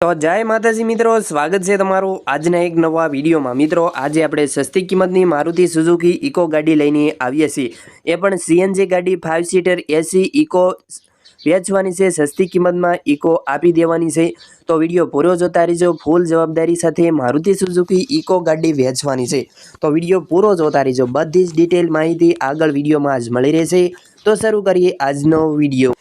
તો જય માતાજી મિત્રો, સ્વાગત છે તમારું આજના એક નવા વિડીયોમાં. મિત્રો, આજે આપણે સસ્તી કિંમતની મારુતિ સુઝુકી ઇકો ગાડી લઈને આવીએ છીએ. એ પણ સીએનજી ગાડી ફાઇવ સીટર એસી ઇકો વેચવાની છે, સસ્તી કિંમતમાં ઇકો આપી દેવાની છે. તો વીડિયો પૂરો જોતા રહેજો, ફૂલ જવાબદારી સાથે મારુતિ સુઝુકી ઇકો ગાડી વેચવાની છે. તો વીડિયો પૂરો જોતા રહેજો, બધી જ ડિટેલ માહિતી આગળ વિડીયોમાં જ મળી રહેશે. તો શરૂ કરીએ આજનો વીડિયો.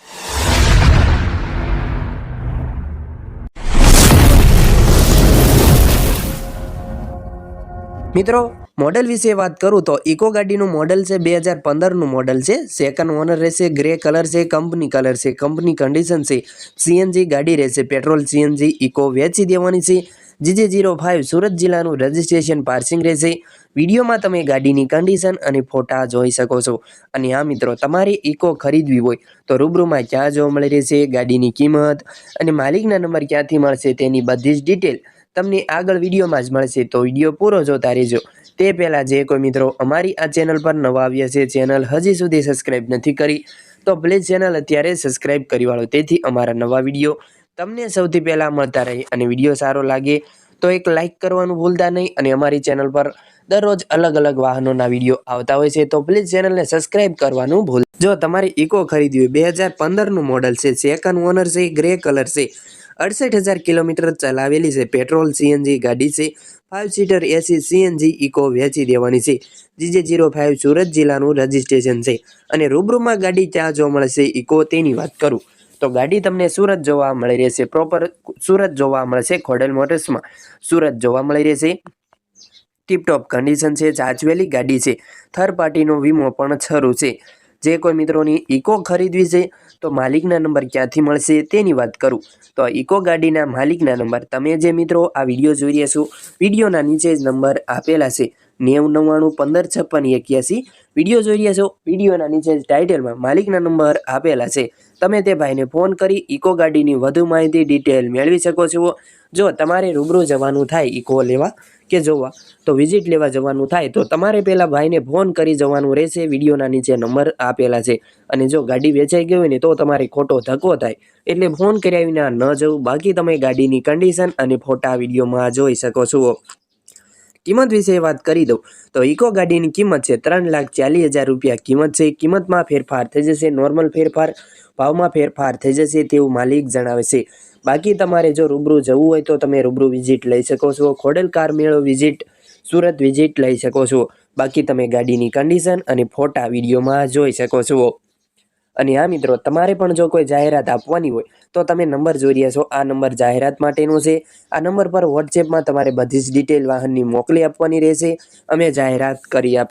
મિત્રો મોડલ વિશે વાત કરું તો ઇકો ગાડીનું મોડલ છે બે હજાર પંદરનું મોડલ છે. સેકન્ડ ઓનર રહેશે ગ્રે કલર છે કંપની કલર છે કંપની કન્ડિશન છે. સીએનજી ગાડી રહેશે પેટ્રોલ સીએનજી ઇકો વેચી દેવાની છે. જીજે જીરો ફાઇવ સુરત જિલ્લાનું રજિસ્ટ્રેશન પાર્સિંગ રહેશે. વિડીયોમાં તમે ગાડીની કન્ડિશન અને ફોટા જોઈ શકો છો. અને આ મિત્રો, તમારે ઇકો ખરીદવી હોય તો રૂબરૂમાં ક્યાં જોવા મળી રહેશે, ગાડીની કિંમત અને માલિકના નંબર ક્યાંથી મળશે તેની બધી જ ડિટેલ તમને આગળ વિડીયોમાં જ મળશે. તો વીડિયો પૂરો જોતા રહેજો. તે પહેલાં જે કોઈ મિત્રો અમારી આ ચેનલ પર નવા આવ્યા છે, ચેનલ હજી સુધી સબસ્ક્રાઈબ નથી કરી, તો પ્લીઝ ચેનલ અત્યારે સબસ્ક્રાઈબ કરી વાળો, તેથી અમારા નવા વીડિયો તમને સૌથી પહેલાં મળતા રહે અને વીડિયો સારો લાગે, તો એક લાઇક કરવાનું ભૂલતા નહીં અને અમારી ચેનલ પર દરરોજ અલગ અલગ વાહનોના વીડિયો આવતા હોય છે, તો પ્લીઝ ચેનલને સબસ્ક્રાઈબ કરવાનું ભૂલ. જો તમારે ઇકો ખરીદવી બે હજાર પંદરનું મોડલ છે સેકન્ડ ઓનર છે ગ્રે કલર છે અડસઠ હજાર કિલોમીટર ચલાવેલી છે. પેટ્રોલ, સીએનજી ગાડી છે. Five seater AC, CNG, Eeco વેચી દેવાની છે. જીજે જીરો ફાઇવ સુરત જિલ્લાનું રજિસ્ટ્રેશન છે. અને રૂબરૂમાં ગાડી ક્યાં જોવા મળશે ઇકો તેની વાત કરું. તો ગાડી તમને સુરત જોવા મળી રહેશે. પ્રોપર સુરત જોવા મળશે ખોડલ મોટર્સમાં. સુરત જોવા મળી રહેશે. ટીપટોપ કન્ડિશન છે. ચાચવેલી ગાડી છે. થર્ડ પાર્ટીનો વીમો પણ છરું છે. જે કોઈ મિત્રોની ઇકો ખરીદવી છે તો માલિકના નંબર ક્યાંથી મળશે તેની વાત કરું. તો ઇકો ગાડીના માલિકના નંબર તમે જે મિત્રો આ વીડિયો જોઈ રહ્યા છો, વિડીયોના નીચે જ નંબર આપેલા છે. નેવું નવ્વાણું પંદર છપ્પન એક્યાસી. વીડિયો જોઈ રહ્યા છો, વિડીયોના નીચે ટાઇટલમાં માલિકના નંબર આપેલા છે. તમે તે ભાઈને ફોન કરી ઇકો ગાડીની વધુ માહિતી ડિટેલ મેળવી શકો છો. જો તમારે રૂબરૂ જવાનું થાય ઇકો લેવા કે જોવા. તો વિઝિટ લેવા જવાનું થાય તો તમારે પહેલાં ભાઈને ફોન કરી જવાનું રહેશે. વિડીયોના નીચે નંબર આપેલા છે. અને જો ગાડી વેચાઈ ગઈ હોય ને તો તમારે ખોટો ધક્કો થાય. એટલે ફોન કર્યા વિના ન જવું. બાકી તમે ગાડીની કન્ડિશન અને ફોટા વિડીયોમાં જોઈ શકો છો. કિંમત વિશે વાત કરી દઉં. તો ઇકો ગાડીની કિંમત છે ત્રણ લાખ ચાલીસ હજાર રૂપિયા. કિંમત છે, કિંમતમાં ફેરફાર થઈ જશે નોર્મલ ફેરફાર, ભાવમાં ફેરફાર થઈ જશે તેવું માલિક જણાવે છે. બાકી તમારે જો રૂબરૂ જવું હોય તો તમે રૂબરૂ વિઝિટ લઈ શકો છો. ખોડલ કાર મેળો વિઝિટ સુરત વિઝિટ લઈ શકો છો. બાકી તમે ગાડીની કન્ડિશન અને ફોટા વિડીયોમાં જોઈ શકો છો. અને આ મિત્રો, તમારે પણ જો કોઈ જાહેરાત આપવાની હોય, તો તમે નંબર જોઈ રહ્યા છો. આ નંબર જાહેરાત માટેનો છે. આ નંબર પર વોટ્સએપમાં તમારે બધી જ ડિટેલ વાહનની મોકલી આપવાની રહેશે. અમે જાહેરાત કરી આપ